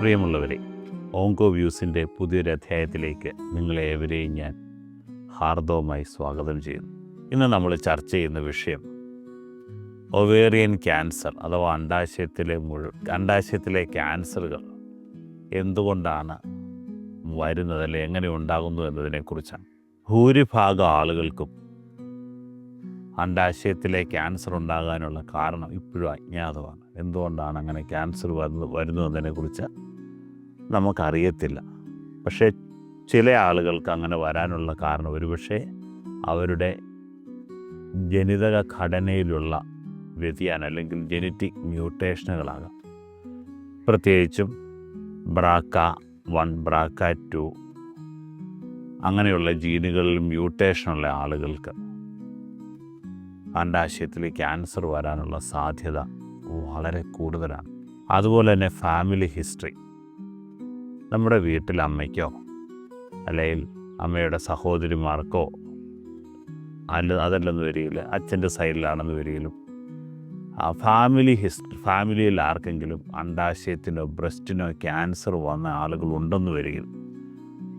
പ്രിയമുള്ളവരെ ഓങ്കോ വ്യൂസിന്റെ പുതിയൊരു അധ്യായത്തിലേക്ക് നിങ്ങളെ ഏവരെയും ഞാൻ ഹാർദവുമായി സ്വാഗതം ചെയ്യുന്നു. ഇന്ന് നമ്മൾ ചർച്ച ചെയ്യുന്ന വിഷയം ഒവേറിയൻ ക്യാൻസർ അഥവാ അണ്ടാശയത്തിലെ മുഴു അണ്ടാശയത്തിലെ ക്യാൻസറുകൾ എന്തുകൊണ്ടാണ് വരുന്നത് അല്ലെങ്കിൽ എങ്ങനെ ഉണ്ടാകുന്നു എന്നതിനെക്കുറിച്ചാണ്. ഭൂരിഭാഗം ആളുകൾക്കും അണ്ടാശയത്തിലെ ക്യാൻസർ ഉണ്ടാകാനുള്ള കാരണം ഇപ്പോഴും അജ്ഞാതമാണ്. എന്തുകൊണ്ടാണ് അങ്ങനെ ക്യാൻസർ വരുന്നു വരുന്നു എന്നതിനെക്കുറിച്ച് നമുക്കറിയത്തില്ല. പക്ഷേ ചില ആളുകൾക്ക് അങ്ങനെ വരാനുള്ള കാരണം ഒരുപക്ഷെ അവരുടെ ജനിതക ഘടനയിലുള്ള വ്യതിയാനം അല്ലെങ്കിൽ ജനറ്റിക് മ്യൂട്ടേഷനുകളാകാം പ്രത്യേകിച്ചും ബ്രാക്ക വൺ ബ്രാക്ക ടു അങ്ങനെയുള്ള ജീനുകളിൽ മ്യൂട്ടേഷനുള്ള ആളുകൾക്ക് അണ്ടാശയത്തിൽ ക്യാൻസർ വരാനുള്ള സാധ്യത വളരെ കൂടുതലാണ്. അതുപോലെ തന്നെ ഫാമിലി ഹിസ്റ്ററി. നമ്മുടെ വീട്ടിൽ അമ്മയ്ക്കോ അല്ലെങ്കിൽ അമ്മയുടെ സഹോദരിമാർക്കോ അല്ല അതല്ലെന്ന് വരികയില്ല അച്ഛന്റെ സൈഡിലാണെന്ന് വരികയിലും ആ ഫാമിലി ഹിസ്റ്ററി ഫാമിലിയിൽ ആർക്കെങ്കിലും അണ്ടാശയത്തിനോ ബ്രസ്റ്റിനോ ക്യാൻസർ വന്ന ആളുകൾ ഉണ്ടെന്ന്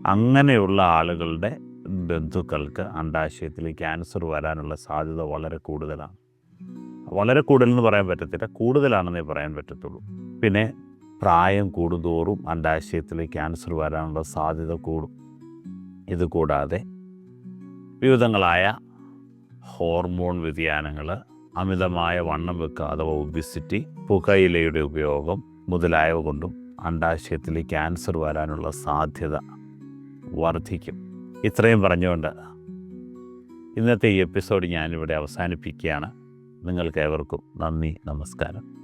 അങ്ങനെയുള്ള ആളുകളുടെ ബന്ധുക്കൾക്ക് അണ്ടാശയത്തിൽ ക്യാൻസർ വരാനുള്ള സാധ്യത വളരെ കൂടുതലാണ്. വളരെ കൂടുതലെന്ന് പറയാൻ പറ്റത്തില്ല. കൂടുതലാണെന്നേ പറയാൻ പറ്റത്തുള്ളൂ. പിന്നെ പ്രായം കൂടുന്തോറും അണ്ടാശയത്തിൽ ക്യാൻസർ വരാനുള്ള സാധ്യത കൂടും. ഇത് കൂടാതെ വിവിധങ്ങളായ ഹോർമോൺ വ്യതിയാനങ്ങൾ അമിതമായ വണ്ണം വെക്കുക അഥവാ ഒബിസിറ്റി പുകയിലയുടെ ഉപയോഗം മുതലായവ കൊണ്ടും അണ്ടാശയത്തിൽ ക്യാൻസർ വരാനുള്ള സാധ്യത വർദ്ധിക്കും. ഇത്രയും പറഞ്ഞുകൊണ്ട് ഇന്നത്തെ ഈ എപ്പിസോഡ് ഞാനിവിടെ അവസാനിപ്പിക്കുകയാണ്. നിങ്ങൾക്ക് ഏവർക്കും നന്ദി നമസ്കാരം.